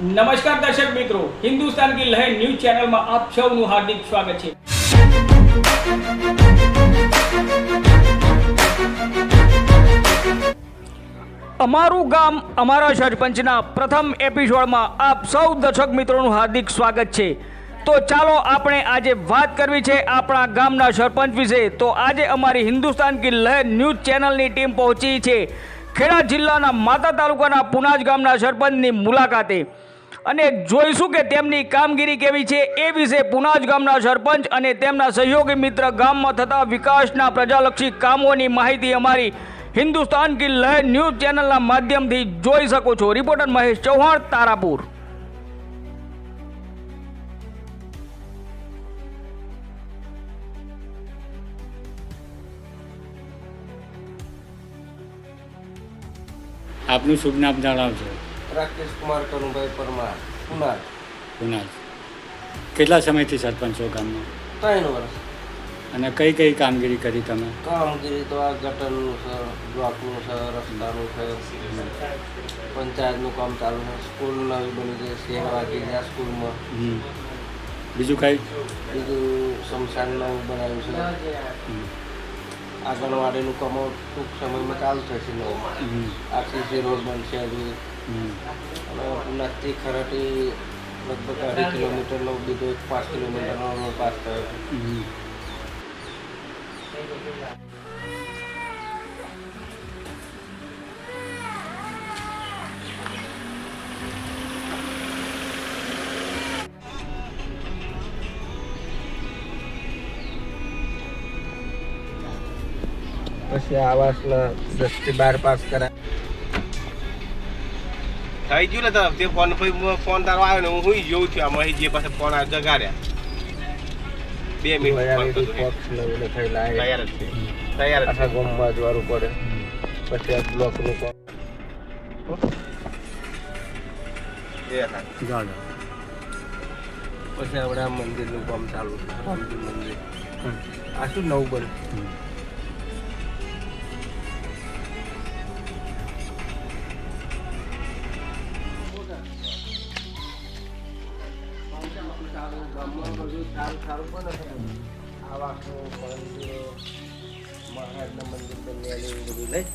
નમસ્કાર દર્શક મિત્રો, હિન્દુસ્તાન કી લહેર ન્યૂઝ ચેનલમાં આપ સૌનું હાર્દિક સ્વાગત છે. અમારું ગામ, અમારા સરપંચના પ્રથમ એપિસોડમાં આપ સૌ દર્શક મિત્રોનું હાર્દિક સ્વાગત છે. તો ચાલો આપણે આજે વાત કરવી છે આપણા ગામના સરપંચ વિશે. તો આજે અમારી હિન્દુસ્તાન કી લહેર ન્યૂઝ ચેનલની ટીમ પહોંચી છે. ખેડા જિલ્લાના માતા તાલુકાના પુનાજ ગામના સરપંચની મુલાકાતે. અને જોઈશું કે તેમની કામગીરી કેવી છે. એ વિશે પુનાજ ગામના સરપંચ અને તેમના સહયોગી મિત્ર ગામમાં થતા વિકાસના પ્રજાલક્ષી કામોની માહિતી અમારી હિન્દુસ્તાન કી લહેર ન્યૂઝ ચેનલના માધ્યમથી જોઈ શકો છો. રિપોર્ટર મહેશ ચૌહાણ, તારાપુર. આપનું શુભ નામ જણાવજો. રાકેશ કુમાર કરુણભાઈ પરમાર પુનાર પુના કેટલા સમયથી સરપંચ છો ગામમાં? ત્રણ વર્ષ. અને કઈ કઈ કામગીરી કરી તમે? કામગીરી તો આ ગટરનું છે બ્લોકનું છે રસ્તાનું છે પંચાયતનું કામ ચાલુ છે સ્કૂલ નવી બની છે શેર વાગી ગયા સ્કૂલમાં. બીજું કઈ? બીજું શમશાન નવું બનાવ્યું છે. આંગણવાડીનું કામ ટૂંક સમયમાં ચાલુ થશે નવું. આખી આરસીસી રોડ બનશે હજુ. અને પુનાથી ખરાટી લગભગ અઢી કિલોમીટરનો બીજો એક પાંચ કિલોમીટરનો રોડ પાસ થયો છે હમ. પછી આવાસના દસથી બાર પાસ કરાય થઈ ગયું ને તરફ તે ફોન ફોન તારો આવ્યો ને હું હું જોઉં છું. આમાં જે પાસે ફોન આ જગાડ્યા. બે મિનિટ તૈયાર જ છે. તૈયાર જ આખા છે. ગામમાં જવાનું પડે. પછી આ બ્લોકનું કામ. એ પછી આપણે આ મંદિરનું કામ ચાલુ છે. રામજી મંદિર. આ શું નવું બને હમ. આવાસનું મંદિરો મહારાજના મંદિર બંને એવું બધું લઈ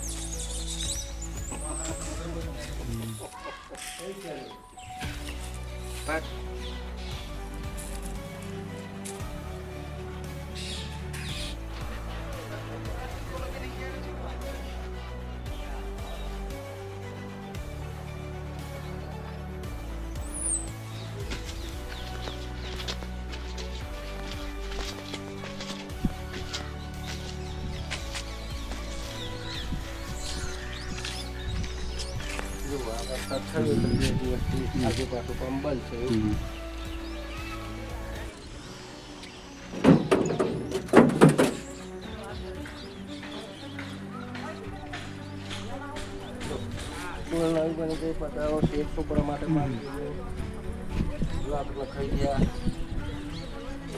બસ. જો આ વરસાદ થયો તો બે દિવસથી આજે પાછું બંધ છે નવી બની ગઈ પતાવો શેખ છોકરા માટે લખાઈ ગયા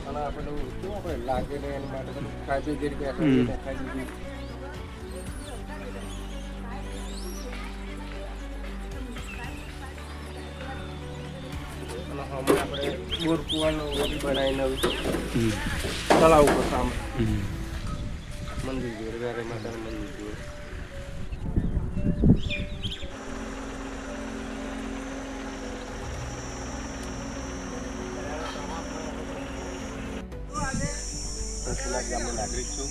અને આપણે શું આપણે લાગે ને એની માટે ખાધી બેઠા હમ. લખાઈ દીધી હમણાં આપણે બોર કુવાનું ઓલી બનાવીને તળાવ સામે. મંદિર જોડે વેરે માતાનું મંદિર નાગરિક છું.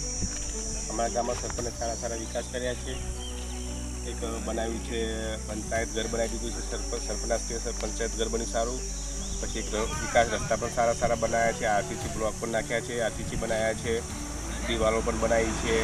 અમારા ગામમાં સરપંચે સારા સારા વિકાસ કર્યા છે. એક બનાવ્યું છે, પંચાયત ઘર બનાવી દીધું છે સરપંચ સરપંચ સ્ટેશન પંચાયત ઘર બન્યું સારું. પછી વિકાસ રસ્તા પણ સારા સારા બનાવ્યા છે, આરટીસી બ્લોક પણ નાખ્યા છે, આરટીસી બનાવ્યા છે, દિવાલો પણ બનાવી છે.